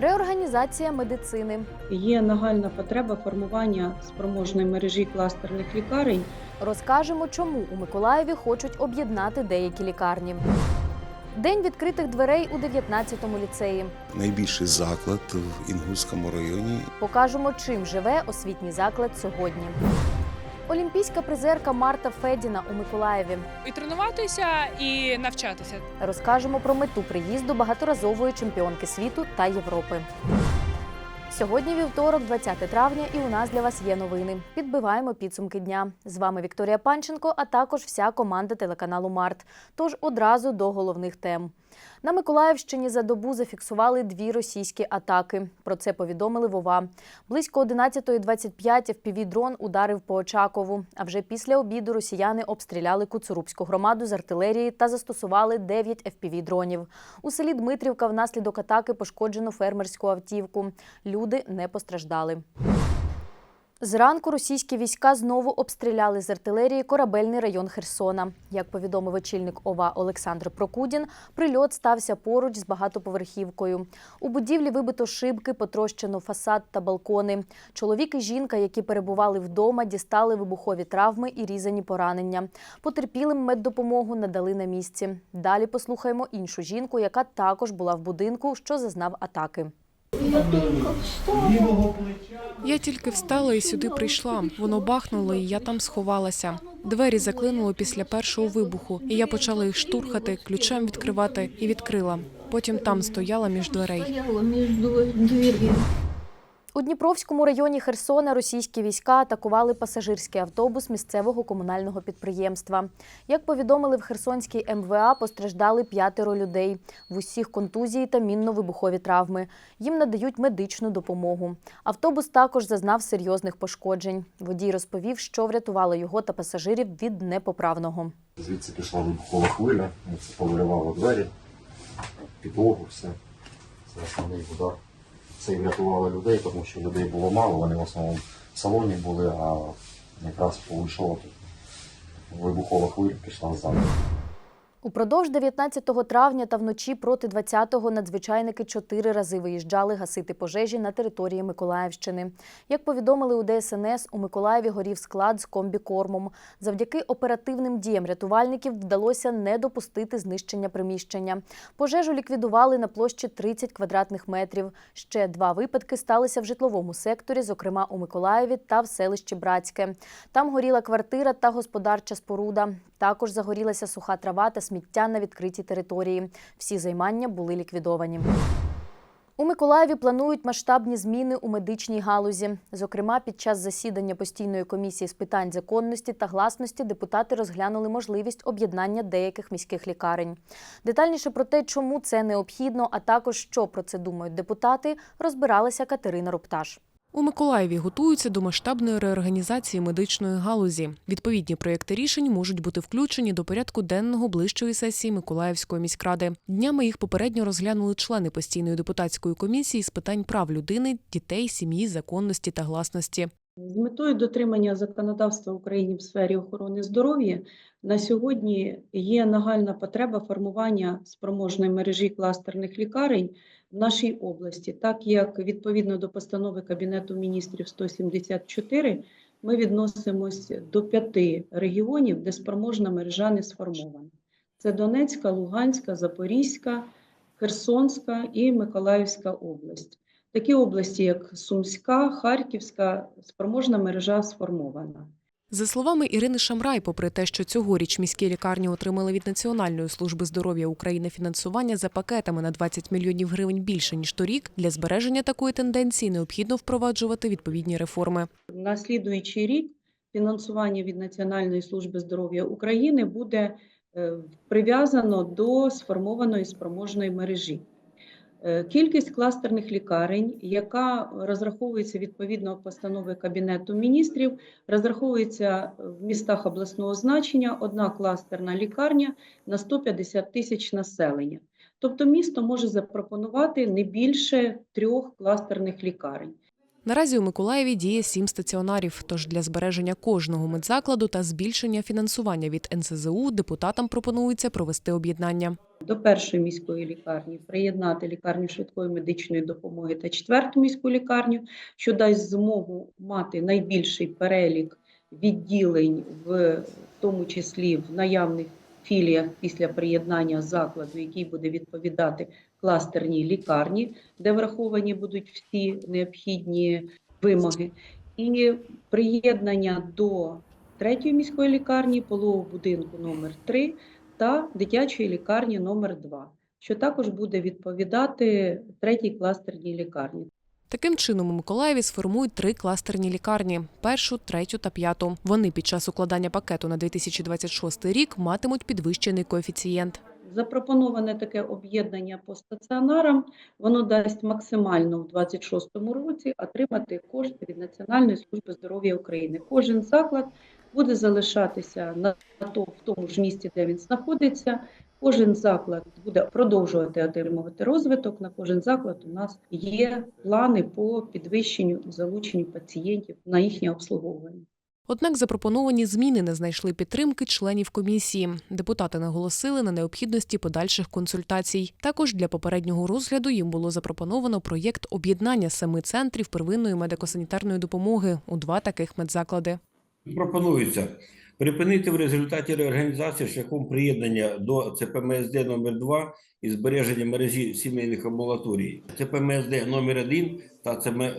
Реорганізація медицини. Є нагальна потреба формування спроможної мережі кластерних лікарень. Розкажемо, чому у Миколаєві хочуть об'єднати деякі лікарні. День відкритих дверей у 19-му ліцеї. найбільший заклад в Інгульському районі. Покажемо, чим живе освітній заклад сьогодні. Олімпійська призерка Марта Федіна у Миколаєві. і тренуватися, і навчатися. Розкажемо про мету приїзду багаторазової чемпіонки світу та Європи. Сьогодні вівторок, 20 травня, і у нас для вас є новини. Підбиваємо підсумки дня. З вами Вікторія Панченко, а також вся команда телеканалу Март. Тож одразу до головних тем. На Миколаївщині за добу зафіксували дві російські атаки. Про це повідомили Вова. Близько 11.25 FPV-дрон ударив по Очакову. А вже після обіду росіяни обстріляли Куцурубську громаду з артилерії та застосували 9 FPV-дронів. У селі Дмитрівка внаслідок атаки пошкоджено фермерську автівку. Люди не постраждали. Зранку російські війська знову обстріляли з артилерії корабельний район Херсона. Як повідомив очільник ОВА Олександр Прокудін, прильот стався поруч з багатоповерхівкою. У будівлі вибито шибки, потрощено фасад та балкони. Чоловік і жінка, які перебували вдома, дістали вибухові травми і різані поранення. Потерпілим меддопомогу надали на місці. Далі послухаємо іншу жінку, яка також була в будинку, що зазнав атаки. Я тільки встала і сюди прийшла. Воно бахнуло, і я там сховалася. Двері заклинуло після першого вибуху, і я почала їх штурхати, ключем відкривати і відкрила. Потім там стояла між дверей. У Дніпровському районі Херсона російські війська атакували пасажирський автобус місцевого комунального підприємства. Як повідомили в Херсонській МВА, постраждали п'ятеро людей. В усіх контузії та мінно-вибухові травми. Їм надають медичну допомогу. Автобус також зазнав серйозних пошкоджень. Водій розповів, що врятувало його та пасажирів від непоправного. Звідси пішла вибухова хвиля, це повиривало двері, підлогу, все. Це основний удар. Це і врятувало людей, тому що людей було мало, вони в основному в салоні були, а якраз тут. Вибухова хвиля пішла ззаду. Упродовж 19 травня та вночі проти 20-го надзвичайники чотири рази виїжджали гасити пожежі на території Миколаївщини. Як повідомили у ДСНС, у Миколаєві горів склад з комбікормом. Завдяки оперативним діям рятувальників вдалося не допустити знищення приміщення. Пожежу ліквідували на площі 30 квадратних метрів. Ще два випадки сталися в житловому секторі, зокрема у Миколаєві та в селищі Братське. Там горіла квартира та господарча споруда. Також загорілася суха трава та сміття на відкритій території. Всі займання були ліквідовані. У Миколаєві планують масштабні зміни у медичній галузі. Зокрема, під час засідання постійної комісії з питань законності та гласності депутати розглянули можливість об'єднання деяких міських лікарень. Детальніше про те, чому це необхідно, а також що про це думають депутати, розбиралася Катерина Рупташ. У Миколаєві готуються до масштабної реорганізації медичної галузі. Відповідні проєкти рішень можуть бути включені до порядку денного ближчої сесії Миколаївської міськради. Днями їх попередньо розглянули члени постійної депутатської комісії з питань прав людини, дітей, сім'ї, законності та гласності. З метою дотримання законодавства України в сфері охорони здоров'я на сьогодні є нагальна потреба формування спроможної мережі кластерних лікарень в нашій області, так як відповідно до постанови Кабінету міністрів 174 ми відносимось до п'яти регіонів, де спроможна мережа не сформована. Це Донецька, Луганська, Запорізька, Херсонська і Миколаївська область. Такі області, як Сумська, Харківська, спроможна мережа сформована. За словами Ірини Шамрай, попри те, що цьогоріч міські лікарні отримали від Національної служби здоров'я України фінансування за пакетами на 20 мільйонів гривень більше ніж торік, для збереження такої тенденції необхідно впроваджувати відповідні реформи. На слідуючий рік фінансування від Національної служби здоров'я України буде е, прив'язано до сформованої спроможної мережі. Е, Кількість кластерних лікарень, яка розраховується відповідно постанови Кабінету міністрів, розраховується в містах обласного значення одна кластерна лікарня на 150 тисяч населення. Тобто місто може запропонувати не більше трьох кластерних лікарень. Наразі у Миколаєві діє сім стаціонарів. Тож для збереження кожного медзакладу та збільшення фінансування від НСЗУ депутатам пропонується провести об'єднання. До першої міської лікарні приєднати лікарню швидкої медичної допомоги та четверту міську лікарню, що дасть змогу мати найбільший перелік відділень, в тому числі в наявних філіях після приєднання закладу, який буде відповідати кластерній лікарні, де враховані будуть всі необхідні вимоги, і приєднання до третьої міської лікарні, пологового будинку номер 3 та дитячої лікарні номер 2 що також буде відповідати третій кластерній лікарні. Таким чином у Миколаєві сформують три кластерні лікарні: першу, третю та п'яту. Вони під час укладання пакету на 2026 рік матимуть підвищений коефіцієнт. Запропоноване таке об'єднання по стаціонарам, воно дасть максимально в 2026 році отримати кошти від Національної служби здоров'я України. Кожен заклад буде залишатися на то- в тому ж місці, де він знаходиться. Кожен заклад буде продовжувати отримувати розвиток. На кожен заклад у нас є плани по підвищенню залученню пацієнтів на їхнє обслуговування. Однак запропоновані зміни не знайшли підтримки членів комісії. Депутати наголосили на необхідності подальших консультацій. Також для попереднього розгляду їм було запропоновано проєкт об'єднання семи центрів первинної медико-санітарної допомоги у два таких медзаклади. Пропонується припинити в результаті реорганізації шляхом приєднання до ЦПМСД номер 2 і збереження мережі сімейних амбулаторій ЦПМСД номер 1 та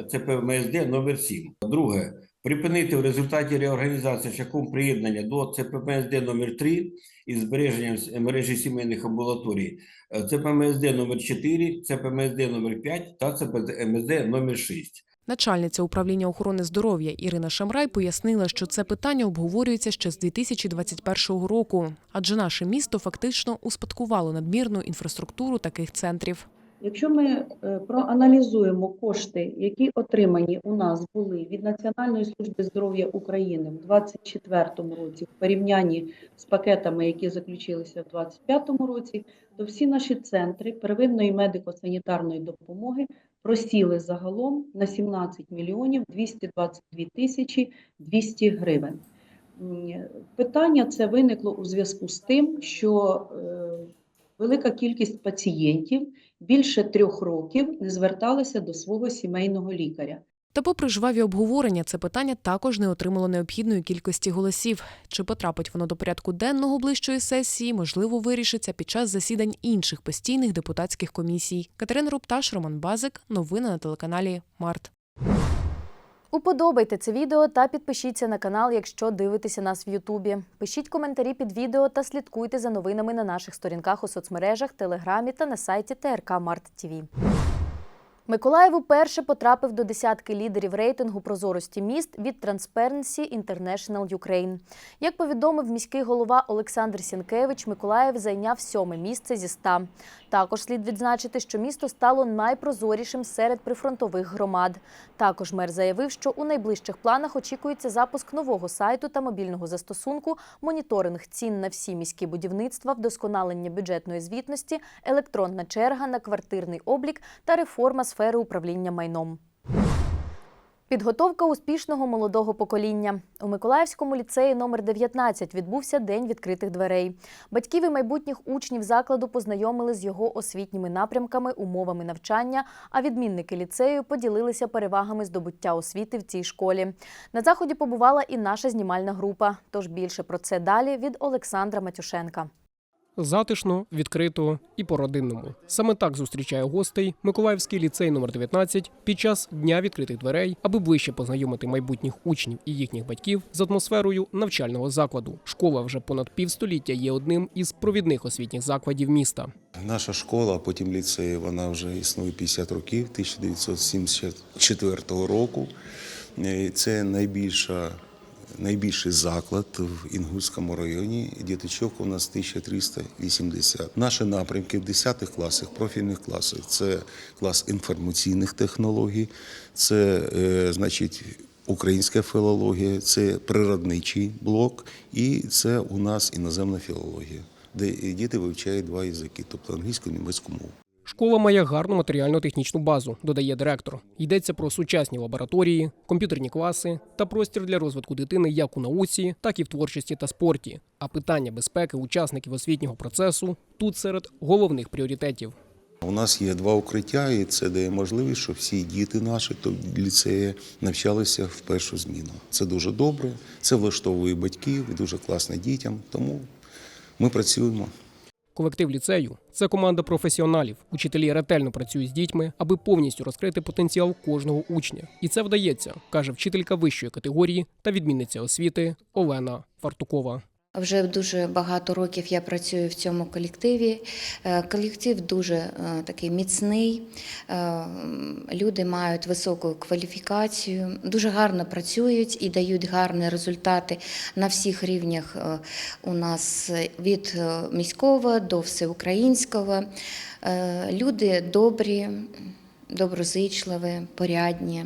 ЦПМСД номер 7. Друге. Припинити в результаті реорганізації шляхом приєднання до ЦПМСД номер 3 і збереженням мережі сімейних амбулаторій ЦПМСД номер 4, ЦПМСД номер 5 та ЦПМСД номер 6. Начальниця управління охорони здоров'я Ірина Шамрай пояснила, що це питання обговорюється ще з 2021 року, адже наше місто фактично успадкувало надмірну інфраструктуру таких центрів. Якщо ми е, проаналізуємо кошти, які отримані у нас були від Національної служби здоров'я України в 2024 році, в порівнянні з пакетами, які заключилися в 2025 році, то всі наші центри первинної медико-санітарної допомоги просіли загалом на 17 мільйонів 222 тисячі 200 гривень. Питання це виникло у зв'язку з тим, що е, велика кількість пацієнтів більше трьох років не зверталася до свого сімейного лікаря. Та, попри жваві обговорення, це питання також не отримало необхідної кількості голосів. Чи потрапить воно до порядку денного ближчої сесії, можливо, вирішиться під час засідань інших постійних депутатських комісій. Катерина Рупташ, Роман Базик. Новини на телеканалі Март. Уподобайте це відео та підпишіться на канал, якщо дивитеся нас в Ютубі. Пишіть коментарі під відео та слідкуйте за новинами на наших сторінках у соцмережах, телеграмі та на сайті ТРК Март ТІВІ. Миколаїв уперше потрапив до десятки лідерів рейтингу прозорості міст від Transparency International Ukraine. Як повідомив міський голова Олександр Сінкевич, Миколаїв зайняв сьоме місце зі ста. Також слід відзначити, що місто стало найпрозорішим серед прифронтових громад. Також мер заявив, що у найближчих планах очікується запуск нового сайту та мобільного застосунку, моніторинг цін на всі міські будівництва, вдосконалення бюджетної звітності, електронна черга на квартирний облік та реформа сфери управління майном. Підготовка успішного молодого покоління у Миколаївському ліцеї номер 19 відбувся день відкритих дверей. Батьків і майбутніх учнів закладу познайомили з його освітніми напрямками, умовами навчання. А відмінники ліцею поділилися перевагами здобуття освіти в цій школі. На заході побувала і наша знімальна група. Тож більше про це далі від Олександра Матюшенка. Затишно, відкрито і по-родинному. Саме так зустрічає гостей Миколаївський ліцей номер 19 під час дня відкритих дверей, аби ближче познайомити майбутніх учнів і їхніх батьків з атмосферою навчального закладу. Школа вже понад півстоліття є одним із провідних освітніх закладів міста. Наша школа, а потім ліцей, вона вже існує 50 років, 1974 року. Е, Це найбільша, найбільший заклад в Інгульському районі. Діточок у нас 1380. Наші напрямки в 10 класах, профільних класах це клас інформаційних технологій, це е, значить. Українська філологія, це природничий блок, і це у нас іноземна філологія, де діти вивчають два язики, тобто англійську і німецьку мову. Школа має гарну матеріально-технічну базу, додає директор. Йдеться про сучасні лабораторії, комп'ютерні класи та простір для розвитку дитини як у науці, так і в творчості та спорті. А питання безпеки учасників освітнього процесу тут серед головних пріоритетів. У нас є два укриття, і це дає можливість, щоб всі діти наші, то ліцеї, навчалися в першу зміну. Це дуже добре, це влаштовує батьків, дуже класно дітям. Тому ми працюємо. Колектив ліцею це команда професіоналів. Учителі ретельно працюють з дітьми, аби повністю розкрити потенціал кожного учня. І це вдається, каже вчителька вищої категорії та відмінниця освіти Олена Фартукова. Вже дуже багато років я працюю в цьому колективі. Е, Колектив дуже е, такий міцний. Е, Люди мають високу кваліфікацію, дуже гарно працюють і дають гарні результати на всіх рівнях у нас від міського до всеукраїнського. Люди добрі, доброзичливі, порядні,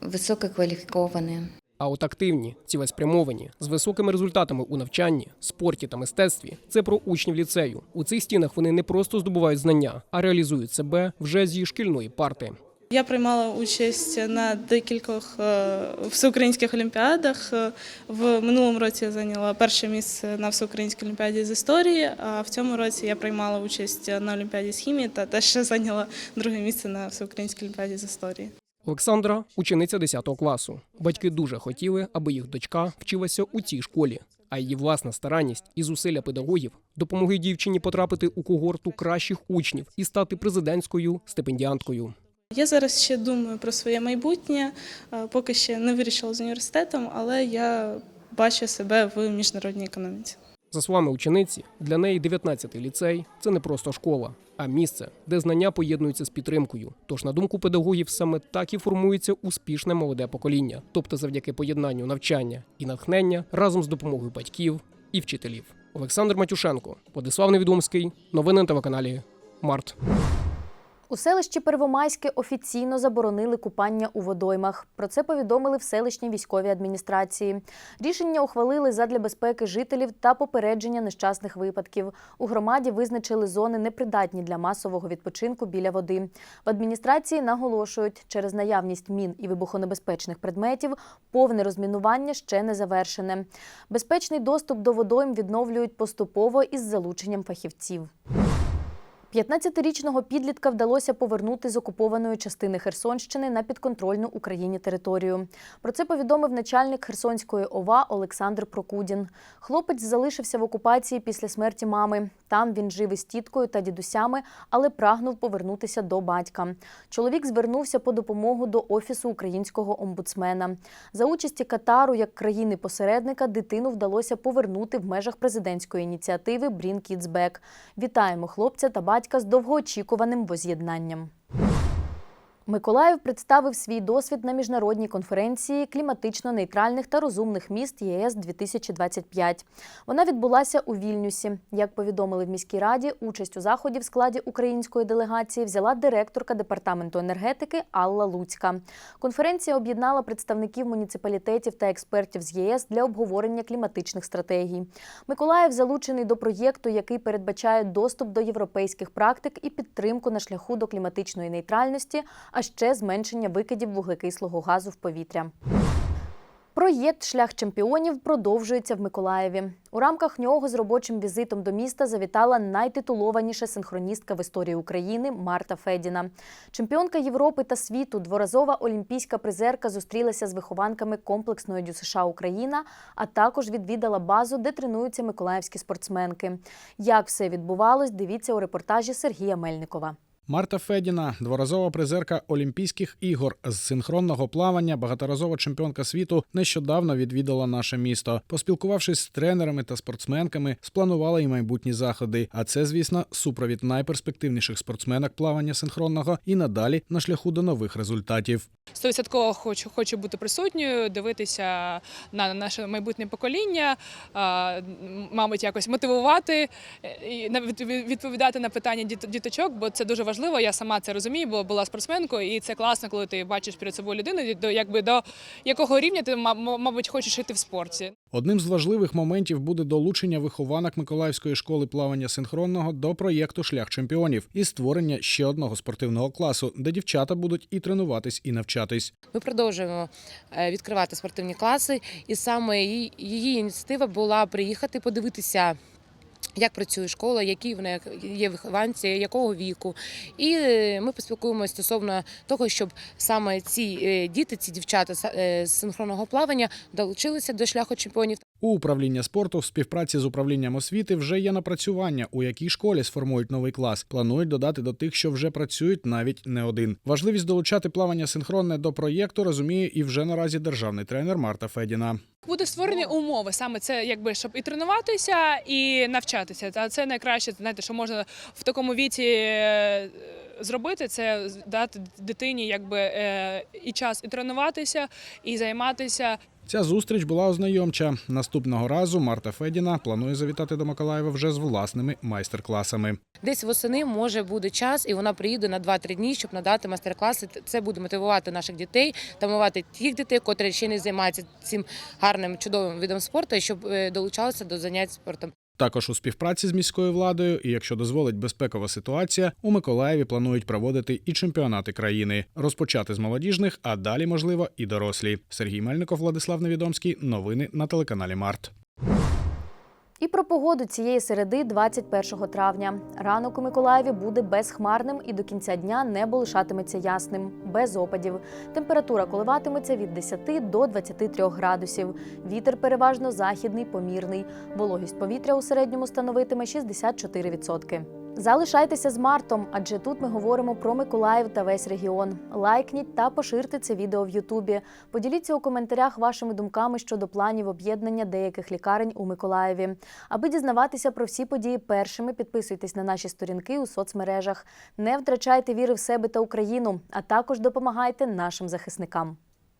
висококваліфіковані. А от активні, цілеспрямовані, з високими результатами у навчанні, спорті та мистецтві це про учнів ліцею. У цих стінах вони не просто здобувають знання, а реалізують себе вже зі шкільної парти. Я приймала участь на декількох е, всеукраїнських олімпіадах. Е, В минулому році я зайняла перше місце на всеукраїнській олімпіаді з історії. А в цьому році я приймала участь на олімпіаді з хімії та теж зайняла друге місце на всеукраїнській олімпіаді з історії. Олександра учениця 10 класу. Батьки дуже хотіли, аби їх дочка вчилася у цій школі. А її власна старанність і зусилля педагогів допомогли дівчині потрапити у когорту кращих учнів і стати президентською стипендіанткою. Я зараз ще думаю про своє майбутнє. Е, Поки ще не вирішила з університетом, але я бачу себе в міжнародній економіці. За словами учениці, для неї 19-й ліцей це не просто школа, а місце, де знання поєднуються з підтримкою. Тож, на думку педагогів, саме так і формується успішне молоде покоління, тобто завдяки поєднанню навчання і натхнення разом з допомогою батьків і вчителів. Олександр Матюшенко, Владислав Невідомський, новини на телеканалі Март. У селищі Первомайське офіційно заборонили купання у водоймах. Про це повідомили в селищній військовій адміністрації. Рішення ухвалили задля безпеки жителів та попередження нещасних випадків. У громаді визначили зони непридатні для масового відпочинку біля води. В адміністрації наголошують, через наявність мін і вибухонебезпечних предметів повне розмінування ще не завершене. Безпечний доступ до водойм відновлюють поступово із залученням фахівців. 15-річного підлітка вдалося повернути з окупованої частини Херсонщини на підконтрольну Україні територію. Про це повідомив начальник Херсонської ОВА Олександр Прокудін. Хлопець залишився в окупації після смерті мами. Там він жив із тіткою та дідусями, але прагнув повернутися до батька. Чоловік звернувся по допомогу до офісу українського омбудсмена. За участі Катару як країни-посередника дитину вдалося повернути в межах президентської ініціативи Брін Back. Вітаємо хлопця та батька з довгоочікуваним воз'єднанням. Миколаїв представив свій досвід на міжнародній конференції кліматично нейтральних та розумних міст ЄС 2025. Вона відбулася у Вільнюсі. Як повідомили в міській раді, участь у заході в складі української делегації взяла директорка департаменту енергетики Алла Луцька. Конференція об'єднала представників муніципалітетів та експертів з ЄС для обговорення кліматичних стратегій. Миколаїв залучений до проєкту, який передбачає доступ до європейських практик і підтримку на шляху до кліматичної нейтральності, а ще зменшення викидів вуглекислого газу в повітря. Проєкт Шлях чемпіонів продовжується в Миколаєві. У рамках нього з робочим візитом до міста завітала найтитулованіша синхроністка в історії України Марта Федіна. Чемпіонка Європи та світу, дворазова олімпійська призерка зустрілася з вихованками комплексної ДЮСШ Україна, а також відвідала базу, де тренуються миколаївські спортсменки. Як все відбувалось, дивіться у репортажі Сергія Мельникова. Марта Федіна, дворазова призерка Олімпійських ігор з синхронного плавання, багаторазова чемпіонка світу, нещодавно відвідала наше місто. Поспілкувавшись з тренерами та спортсменками, спланувала і майбутні заходи. А це, звісно, супровід найперспективніших спортсменок плавання синхронного і надалі на шляху до нових результатів. Стовідсотково хочу, хочу бути присутньою, дивитися на наше майбутнє покоління, мабуть, якось мотивувати е, і відповідати на питання діт- діточок, бо це дуже важливо. Важливо. Я сама це розумію, бо була спортсменкою, і це класно, коли ти бачиш перед собою людину, до якби до якого рівня ти ма- ма- мабуть хочеш йти в спорті. Одним з важливих моментів буде долучення вихованок Миколаївської школи плавання синхронного до проєкту Шлях чемпіонів і створення ще одного спортивного класу, де дівчата будуть і тренуватись, і навчатись. Ми продовжуємо е, відкривати спортивні класи, і саме її, її ініціатива була приїхати подивитися. Як працює школа, які в неї є вихованці, якого віку, і е, ми поспілкуємося стосовно того, щоб саме ці е, діти, ці дівчата е, з синхронного плавання долучилися до шляху чемпіонів У управління спорту в співпраці з управлінням освіти вже є напрацювання, у якій школі сформують новий клас. Планують додати до тих, що вже працюють навіть не один. Важливість долучати плавання синхронне до проєкту розуміє і вже наразі державний тренер Марта Федіна. Буде створені умови саме це, якби щоб і тренуватися, і навчатися. Та це найкраще, знаєте, що можна в такому віці е, зробити, це дати дитині якби е, і час і тренуватися, і займатися. Ця зустріч була ознайомча. Наступного разу Марта Федіна планує завітати до Миколаєва вже з власними майстер-класами. Десь восени може буде час, і вона приїде на 2-3 дні, щоб надати майстер-класи. Це буде мотивувати наших дітей та мовати тих дітей, котрі ще не займаються цим гарним чудовим видом спорту, щоб е, долучалися до занять спортом. Також у співпраці з міською владою, і якщо дозволить безпекова ситуація, у Миколаєві планують проводити і чемпіонати країни, розпочати з молодіжних, а далі, можливо, і дорослі. Сергій Мельников, Владислав Невідомський. Новини на телеканалі Март. І про погоду цієї середи, 21 травня. Ранок у Миколаєві буде безхмарним і до кінця дня небо лишатиметься ясним, без опадів. Температура коливатиметься від 10 до 23 градусів. Вітер переважно західний, помірний. Вологість повітря у середньому становитиме 64%. Залишайтеся з Мартом, адже тут ми говоримо про Миколаїв та весь регіон. Лайкніть та поширте це відео в Ютубі. Поділіться у коментарях вашими думками щодо планів об'єднання деяких лікарень у Миколаєві. Аби дізнаватися про всі події першими, підписуйтесь на наші сторінки у соцмережах. Не втрачайте віри в себе та Україну, а також допомагайте нашим захисникам.